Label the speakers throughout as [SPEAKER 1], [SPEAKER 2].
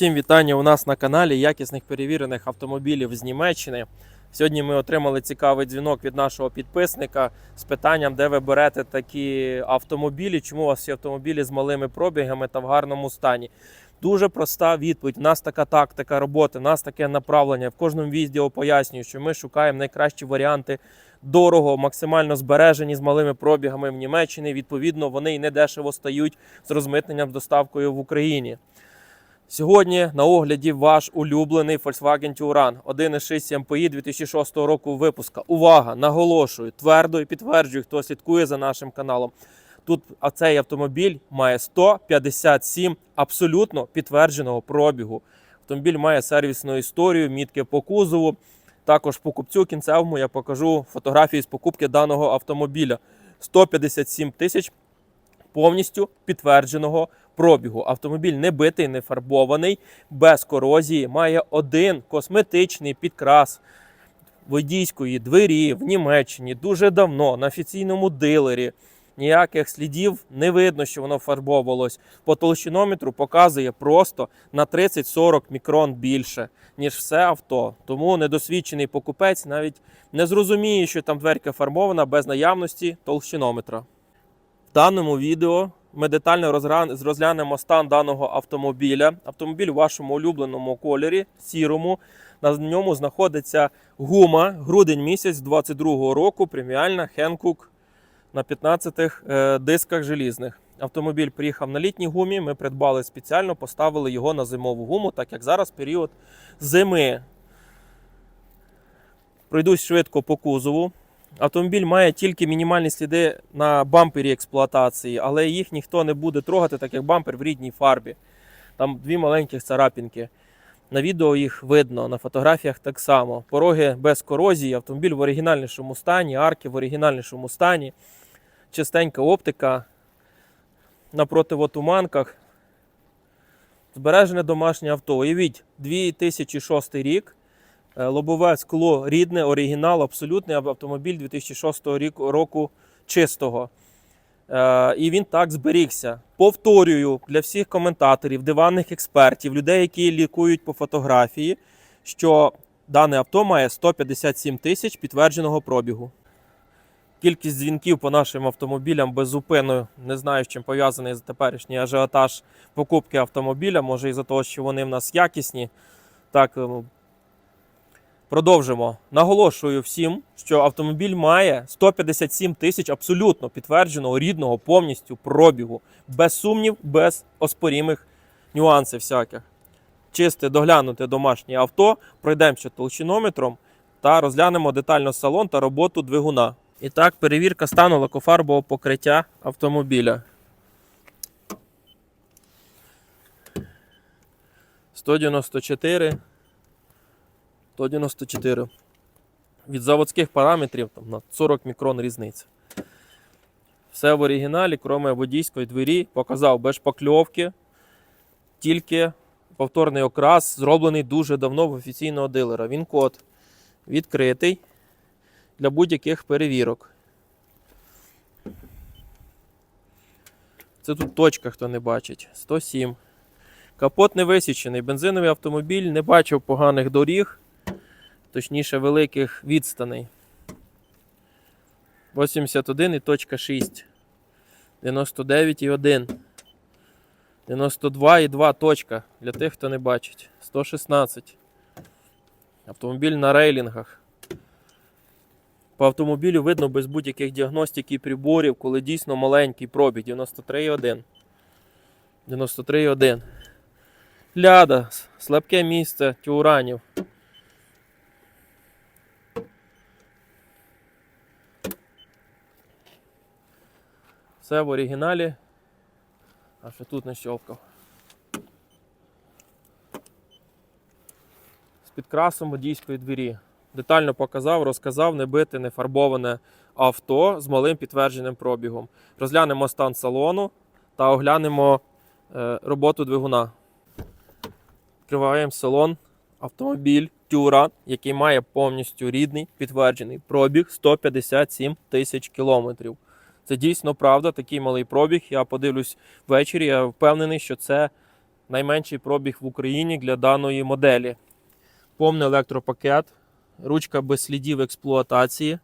[SPEAKER 1] Всім вітання у нас на каналі якісних перевірених автомобілів з Німеччини. Сьогодні ми отримали цікавий дзвінок від нашого підписника з питанням, де ви берете такі автомобілі, чому у вас всі автомобілі з малими пробігами та в гарному стані. Дуже проста відповідь. У нас така тактика роботи, у нас таке направлення. В кожному відео пояснюю, що ми шукаємо найкращі варіанти дорого, максимально збережені з малими пробігами в Німеччині. Відповідно, вони і не дешево стають з розмитненням з доставкою в Україні. Сьогодні на огляді ваш улюблений Volkswagen Touran 1.6 MPI 2006 року випуска. Увага! Наголошую, твердо і підтверджую, хто слідкує за нашим каналом. Тут цей автомобіль має 157 абсолютно підтвердженого пробігу. Автомобіль має сервісну історію, мітки по кузову. Також покупцю кінцевому я покажу фотографії з покупки даного автомобіля. 157 тисяч повністю підтвердженого пробігу. Автомобіль не битий, не фарбований, без корозії, має один косметичний підкрас водійської двері в Німеччині дуже давно на офіційному дилері. Ніяких слідів не видно, що воно фарбовувалось. По толщинометру показує просто на 30-40 мікрон більше, ніж все авто. Тому недосвідчений покупець навіть не зрозуміє, що там дверка фарбована без наявності толщинометра. В даному відео ми детально розглянемо стан даного автомобіля. Автомобіль у вашому улюбленому кольорі, сірому. На ньому знаходиться гума грудень місяць 22 року, преміальна Хенкук на 15 е, дисках желізних. Автомобіль приїхав на літній гумі. Ми придбали спеціально, поставили його на зимову гуму, так як зараз період зими. Пройдусь швидко по кузову. Автомобіль має тільки мінімальні сліди на бампері експлуатації, але їх ніхто не буде трогати, так як бампер в рідній фарбі. Там дві маленьких царапінки. На відео їх видно, на фотографіях так само. Пороги без корозії, автомобіль в оригінальнішому стані, арки в оригінальнішому стані, чистенька оптика на противотуманках. Збережене домашнє авто. Уявіть, 2006 рік. Е, Лобове скло рідне, оригінал, абсолютний автомобіль 2006 року чистого. Е, І він так зберігся. Повторюю для всіх коментаторів, диванних експертів, людей, які лікують по фотографії, що дане авто має 157 тисяч підтвердженого пробігу. Кількість дзвінків по нашим автомобілям безупинно не знаю, з чим пов'язаний теперішній ажіотаж покупки автомобіля. Може, із-за того, що вони в нас якісні. Так, е, Продовжимо. Наголошую всім, що автомобіль має 157 тисяч абсолютно підтвердженого рідного повністю пробігу, без сумнів, без оспорімих нюансів всяких. Чисте доглянуте домашнє авто, пройдемо ще толщинометром та розглянемо детально салон та роботу двигуна. І так, перевірка стану лакофарбового покриття автомобіля. 194 194. Від заводських параметрів там, на 40 мікрон різниця. Все в оригіналі, крім водійської двері, показав без шпакльовки. Тільки повторний окрас, зроблений дуже давно в офіційного дилера. Він код відкритий для будь-яких перевірок. Це тут точка, хто не бачить. 107. Капот не висічений. Бензиновий автомобіль не бачив поганих доріг точніше великих відстаней. 81 і точка 6. 99 і 1. 92 і 2 точка. Для тих, хто не бачить. 116. Автомобіль на рейлінгах. По автомобілю видно без будь-яких діагностик і приборів, коли дійсно маленький пробіг. 93,1. 93,1. Ляда, слабке місце тюранів. Все в оригіналі. А що тут не щелкав. З підкрасом водійської двері. Детально показав, розказав, не бите, не фарбоване авто з малим підтвердженим пробігом. Розглянемо стан салону та оглянемо е, роботу двигуна. Відкриваємо салон, автомобіль Тюра, який має повністю рідний підтверджений пробіг 157 тисяч кілометрів. Це дійсно правда, такий малий пробіг. Я подивлюсь ввечері. Я впевнений, що це найменший пробіг в Україні для даної моделі. Повний електропакет, ручка без слідів експлуатації.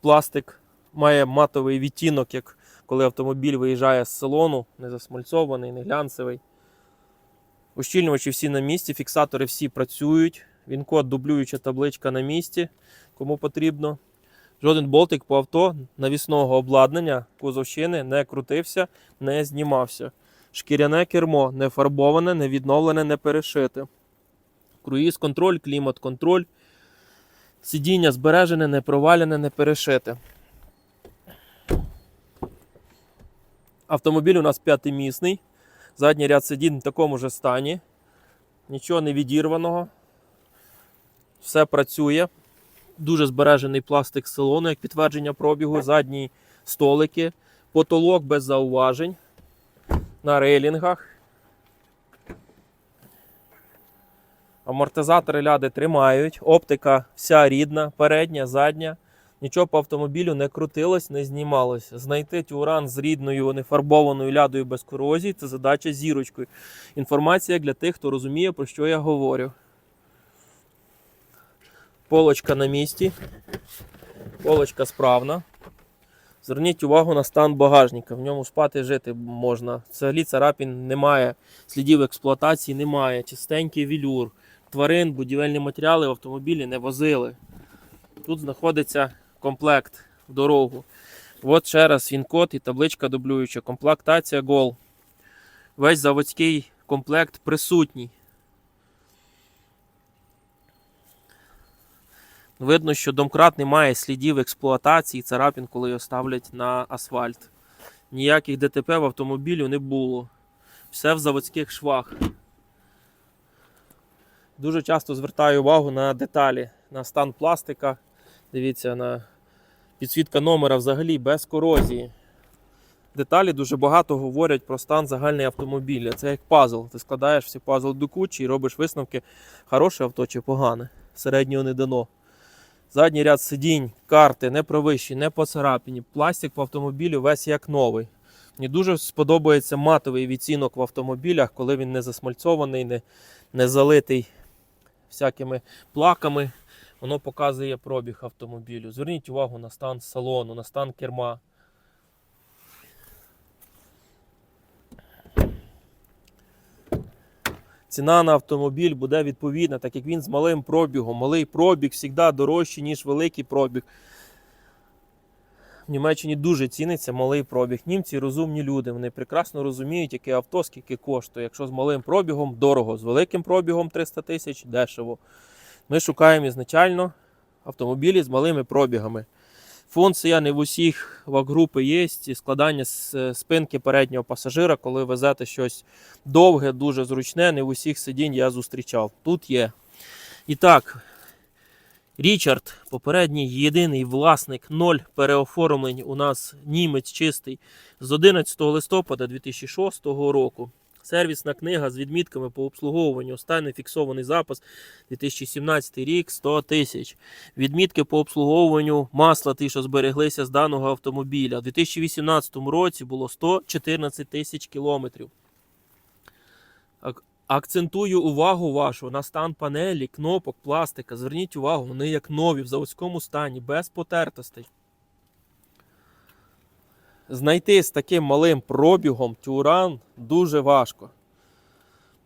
[SPEAKER 1] Пластик має матовий відтінок, як коли автомобіль виїжджає з салону, не засмальцований, не глянцевий. Ущільнювачі всі на місці, фіксатори всі працюють. Він код дублююча табличка на місці, кому потрібно. Жоден болтик по авто навісного обладнання кузовщини не крутився, не знімався. Шкіряне кермо не фарбоване, не відновлене, не перешите. Круїз контроль, клімат контроль. Сидіння збережене, не провалене, не перешите. Автомобіль у нас п'ятимісний. Задній ряд сидінь в такому ж стані. Нічого не відірваного. Все працює. Дуже збережений пластик салону, як підтвердження пробігу, задні столики, потолок без зауважень на рейлінгах. Амортизатори ляди тримають, оптика вся рідна, передня, задня. Нічого по автомобілю не крутилось, не знімалось. Знайти тюран з рідною нефарбованою лядою без корозії це задача зірочкою. Інформація для тих, хто розуміє, про що я говорю. Полочка на місці. Полочка справна. Зверніть увагу на стан багажника. В ньому спати жити можна. Взагалі царапін немає, слідів експлуатації немає, чистенький вілюр. Тварин, будівельні матеріали в автомобілі не возили. Тут знаходиться комплект в дорогу. От ще раз він код і табличка дублююча. Комплектація Гол. Весь заводський комплект присутній. Видно, що домкрат не має слідів експлуатації царапін, коли його ставлять на асфальт. Ніяких ДТП в автомобілю не було. Все в заводських швах. Дуже часто звертаю увагу на деталі, на стан пластика. Дивіться, на підсвітка номера взагалі без корозії. Деталі дуже багато говорять про стан загальний автомобіля. Це як пазл. Ти складаєш всі пазл до кучі і робиш висновки, хороше авто чи погане. Середнього не дано. Задній ряд сидінь, карти не провищі, не поцарапані. Пластик в автомобілі весь як новий. Мені дуже сподобається матовий відцінок в автомобілях, коли він не засмальцьований, не, не залитий всякими плаками. Воно показує пробіг автомобілю. Зверніть увагу на стан салону, на стан керма. Ціна на автомобіль буде відповідна, так як він з малим пробігом. Малий пробіг завжди дорожчий, ніж великий пробіг. В Німеччині дуже ціниться малий пробіг. Німці розумні люди. Вони прекрасно розуміють, яке авто, скільки коштує. Якщо з малим пробігом дорого, з великим пробігом 300 тисяч дешево. Ми шукаємо ізначально автомобілі з малими пробігами. Функція не в усіх вак-групи є. і Складання з спинки переднього пасажира, коли везете щось довге, дуже зручне, не в усіх сидінь я зустрічав. Тут є. І так, Річард, попередній єдиний власник, ноль переоформлень. У нас німець чистий з 11 листопада 2006 року. Сервісна книга з відмітками по обслуговуванню. Останній фіксований запис 2017 рік 100 тисяч. Відмітки по обслуговуванню масла, ті, що збереглися з даного автомобіля. У 2018 році було 114 тисяч кілометрів. Акцентую увагу вашу на стан панелі, кнопок, пластика. Зверніть увагу, вони як нові в заводському стані, без потертостей. Знайти з таким малим пробігом тюран дуже важко.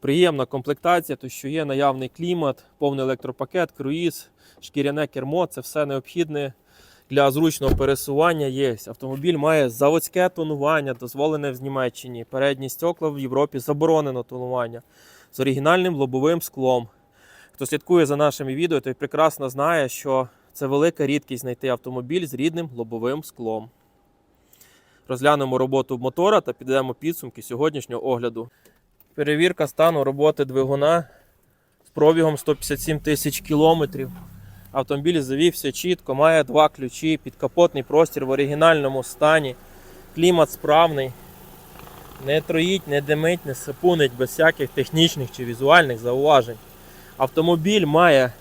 [SPEAKER 1] Приємна комплектація, то що є наявний клімат, повний електропакет, круїз, шкіряне кермо це все необхідне для зручного пересування є. Автомобіль має заводське тонування, дозволене в Німеччині. Передні стекла в Європі заборонено тонування з оригінальним лобовим склом. Хто слідкує за нашими відео, той прекрасно знає, що це велика рідкість знайти автомобіль з рідним лобовим склом. Розглянемо роботу мотора та підемо підсумки сьогоднішнього огляду. Перевірка стану роботи двигуна з пробігом 157 тисяч кілометрів. Автомобіль завівся чітко, має два ключі, підкапотний простір в оригінальному стані. Клімат справний. Не троїть, не димить, не сипунить без всяких технічних чи візуальних зауважень. Автомобіль має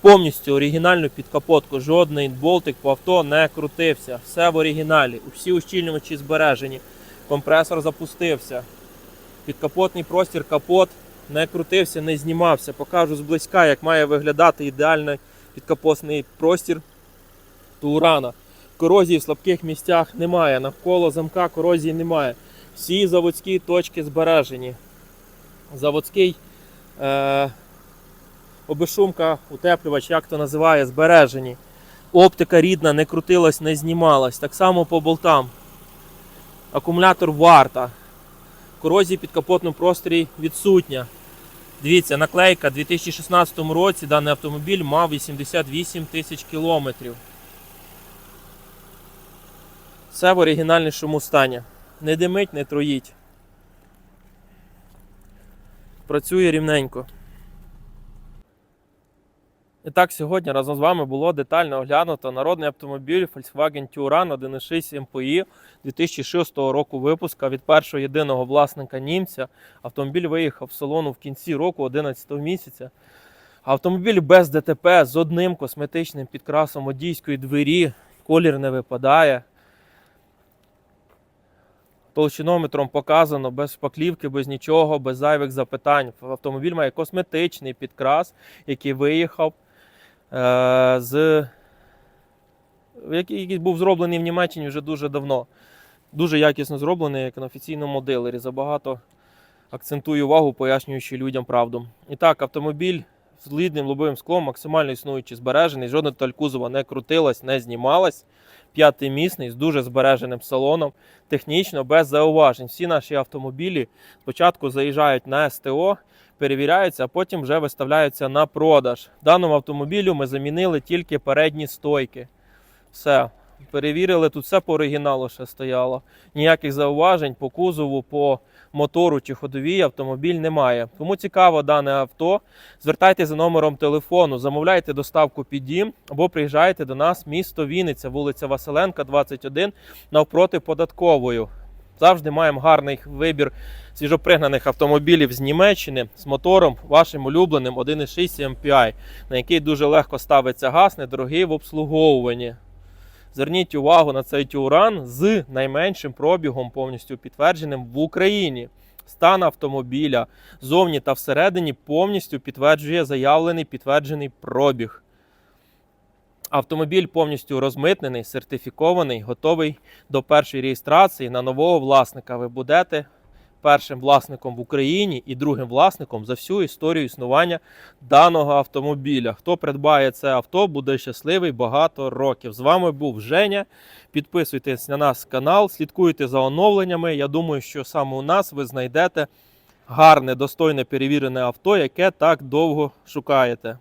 [SPEAKER 1] повністю оригінальну підкапотку. Жодний болтик по авто не крутився. Все в оригіналі. Усі ущільнювачі збережені. Компресор запустився. Підкапотний простір, капот не крутився, не знімався. Покажу зблизька, як має виглядати ідеальний підкапотний простір Турана. Корозії в слабких місцях немає. Навколо замка корозії немає. Всі заводські точки збережені. Заводський е, обешумка, утеплювач, як то називає, збережені. Оптика рідна, не крутилась, не знімалась. Так само по болтам. Акумулятор варта. Корозії під капотному просторі відсутня. Дивіться, наклейка у 2016 році даний автомобіль мав 88 тисяч кілометрів. Все в оригінальнішому стані. Не димить, не троїть. Працює рівненько. І так, сьогодні разом з вами було детально оглянуто народний автомобіль Volkswagen Touran 1.6 MPI 2006 року випуска від першого єдиного власника німця. Автомобіль виїхав в салону в кінці року 11 місяця. Автомобіль без ДТП з одним косметичним підкрасом водійської двері. Колір не випадає. Толщинометром показано без шпаклівки, без нічого, без зайвих запитань. Автомобіль має косметичний підкрас, який виїхав з який, був зроблений в Німеччині вже дуже давно. Дуже якісно зроблений, як на офіційному дилері. Забагато акцентую увагу, пояснюючи людям правду. І так, автомобіль з лідним лобовим склом, максимально існуючий, збережений. Жодна деталь кузова не крутилась, не знімалась. П'ятий місний з дуже збереженим салоном, технічно без зауважень. Всі наші автомобілі спочатку заїжджають на СТО, перевіряються, а потім вже виставляються на продаж. Даному автомобілю ми замінили тільки передні стойки. Все. Перевірили, тут все по оригіналу ще стояло. Ніяких зауважень по кузову, по мотору чи ходовій автомобіль немає. Кому цікаво дане авто, звертайтеся за номером телефону, замовляйте доставку під дім або приїжджайте до нас, місто Вінниця, вулиця Василенка, 21, навпроти податковою. Завжди маємо гарний вибір свіжопригнаних автомобілів з Німеччини з мотором вашим улюбленим 1.6 MPI, на який дуже легко ставиться газ, недорогий в обслуговуванні. Зверніть увагу на цей тюран з найменшим пробігом, повністю підтвердженим в Україні. Стан автомобіля зовні та всередині повністю підтверджує заявлений підтверджений пробіг. Автомобіль повністю розмитнений, сертифікований, готовий до першої реєстрації на нового власника. Ви будете першим власником в Україні і другим власником за всю історію існування даного автомобіля. Хто придбає це авто, буде щасливий багато років. З вами був Женя. Підписуйтесь на наш канал, слідкуйте за оновленнями. Я думаю, що саме у нас ви знайдете гарне, достойне перевірене авто, яке так довго шукаєте.